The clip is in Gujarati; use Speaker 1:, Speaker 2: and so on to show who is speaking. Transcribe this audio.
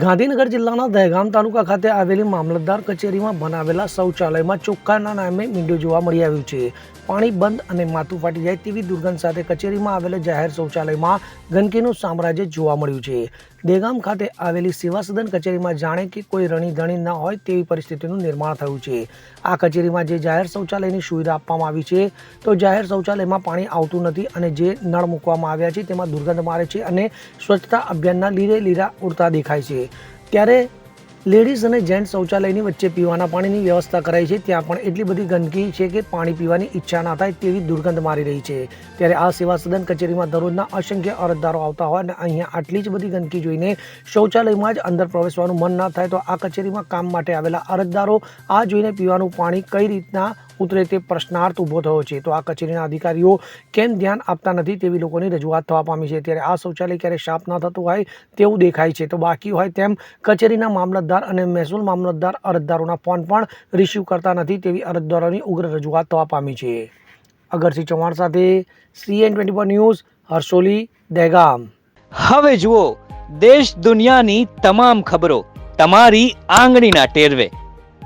Speaker 1: ગાંધીનગર જિલ્લાના દહેગામ તાલુકા ખાતે આવેલી મામલતદાર કચેરીમાં બનાવેલા શૌચાલયમાં ચોખ્ખાના નામે મીંડું જોવા મળી આવ્યું છે. પાણી બંધ અને માથું ફાટી જાય તેવી દુર્ગંધ સાથે કચેરીમાં આવેલા જાહેર શૌચાલયમાં ગંદકીનું સામ્રાજ્ય જોવા મળ્યું છે. દહેગામ ખાતે આવેલી સેવા સદન કચેરીમાં જાણે કે કોઈ રણી ધણી ન હોય તેવી પરિસ્થિતિનું નિર્માણ થયું છે. આ કચેરીમાં જે જાહેર શૌચાલયની સુવિધા આપવામાં આવી છે, તો જાહેર શૌચાલયમાં પાણી આવતું નથી અને જે નળ મૂકવામાં આવ્યા છે તેમાં દુર્ગંધ મારે છે અને સ્વચ્છતા અભિયાનના લીરે લીરા ઉડતા દેખાય છે. ત્યારે લેડીઝ અને જેન્ટ્સ શૌચાલયની વચ્ચે પીવાના પાણીની વ્યવસ્થા કરાઈ છે. ત્યાં પણ એટલી બધી ગંદકી છે કે પાણી પીવાની ઈચ્છા ના થાય તેવી દુર્ગંધ મારી રહી છે. ત્યારે આ સેવા સદન કચેરીમાં દરરોજના અસંખ્ય અરજદારો આવતા હોય અને અહીંયા આટલી જ બધી ગંદકી જોઈને શૌચાલયમાં જ અંદર પ્રવેશવાનું મન ના થાય તો આ કચેરીમાં કામ માટે આવેલા અરજદારો આ જોઈને પીવાનું પાણી કઈ રીતના ઉતરે તે પ્રશ્નાર્થ ઊભો થયો છે. તો આ કચેરીના અધિકારીઓ કેમ ધ્યાન આપતા નથી તેવી લોકોની રજૂઆત થવા પામી છે. ત્યારે આ શૌચાલય ક્યારે સાફ ના થતું હોય તેવું દેખાય છે. તો બાકી હોય તેમ કચેરીના મામલતદાર અને મહેસૂલ મામલતદાર અરજદારોના ફોન પણ રિસીવ કરતા નથી તેવી અરજદારોની ઉગ્ર રજૂઆત થવા પામી છે. અગરસિંહ ચૌહાણ સાથે CN twenty four news, Harsholi, Dehgam.
Speaker 2: હવે જુઓ, દેશ દુનિયાની તમામ ખબરો તમારી આંગળીના ટેરવે.